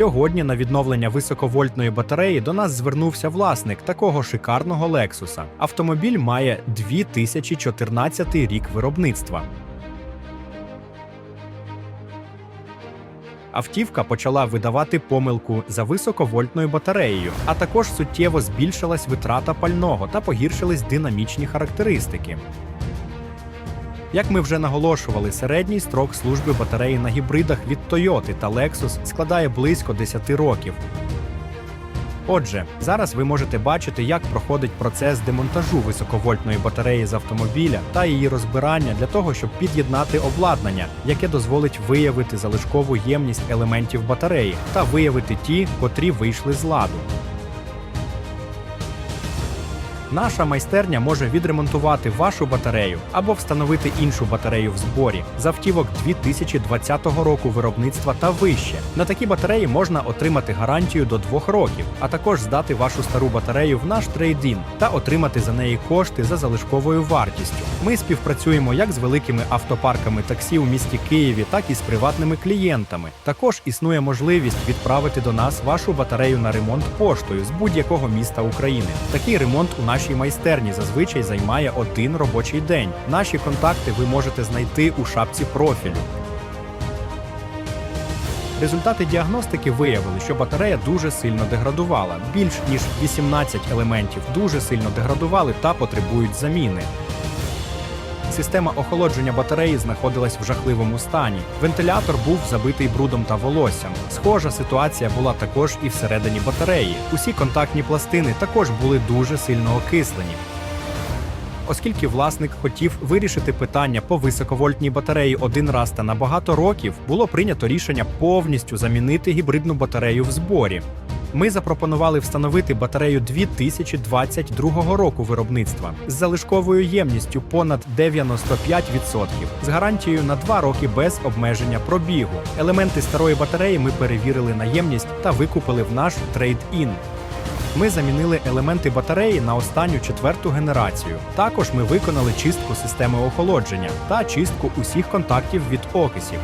Сьогодні на відновлення високовольтної батареї до нас звернувся власник такого шикарного Лексуса. Автомобіль має 2014 рік виробництва. Автівка почала видавати помилку за високовольтною батареєю, а також суттєво збільшилась витрата пального та погіршились динамічні характеристики. Як ми вже наголошували, середній строк служби батареї на гібридах від Toyota та Lexus складає близько 10 років. Отже, зараз ви можете бачити, як проходить процес демонтажу високовольтної батареї з автомобіля та її розбирання для того, щоб під'єднати обладнання, яке дозволить виявити залишкову ємність елементів батареї та виявити ті, котрі вийшли з ладу. Наша майстерня може відремонтувати вашу батарею або встановити іншу батарею в зборі з автівок 2020 року виробництва та вище. На такі батареї можна отримати гарантію до 2 років, а також здати вашу стару батарею в наш трейдін та отримати за неї кошти за залишковою вартістю. Ми співпрацюємо як з великими автопарками таксі у місті Києві, так і з приватними клієнтами. Також існує можливість відправити до нас вашу батарею на ремонт поштою з будь-якого міста України. Такий ремонт у нашій майстерні зазвичай займає один робочий день. Наші контакти ви можете знайти у шапці профілю. Результати діагностики виявили, що батарея дуже сильно деградувала. Більш ніж 18 елементів дуже сильно деградували та потребують заміни. Система охолодження батареї знаходилась в жахливому стані. Вентилятор був забитий брудом та волоссям. Схожа ситуація була також і всередині батареї. Усі контактні пластини також були дуже сильно окислені. Оскільки власник хотів вирішити питання по високовольтній батареї один раз та на багато років, було прийнято рішення повністю замінити гібридну батарею в зборі. Ми запропонували встановити батарею 2022 року виробництва з залишковою ємністю понад 95% з гарантією на 2 роки без обмеження пробігу. Елементи старої батареї ми перевірили на ємність та викупили в наш трейд-ін. Ми замінили елементи батареї на останню четверту генерацію. Також ми виконали чистку системи охолодження та чистку усіх контактів від окисів.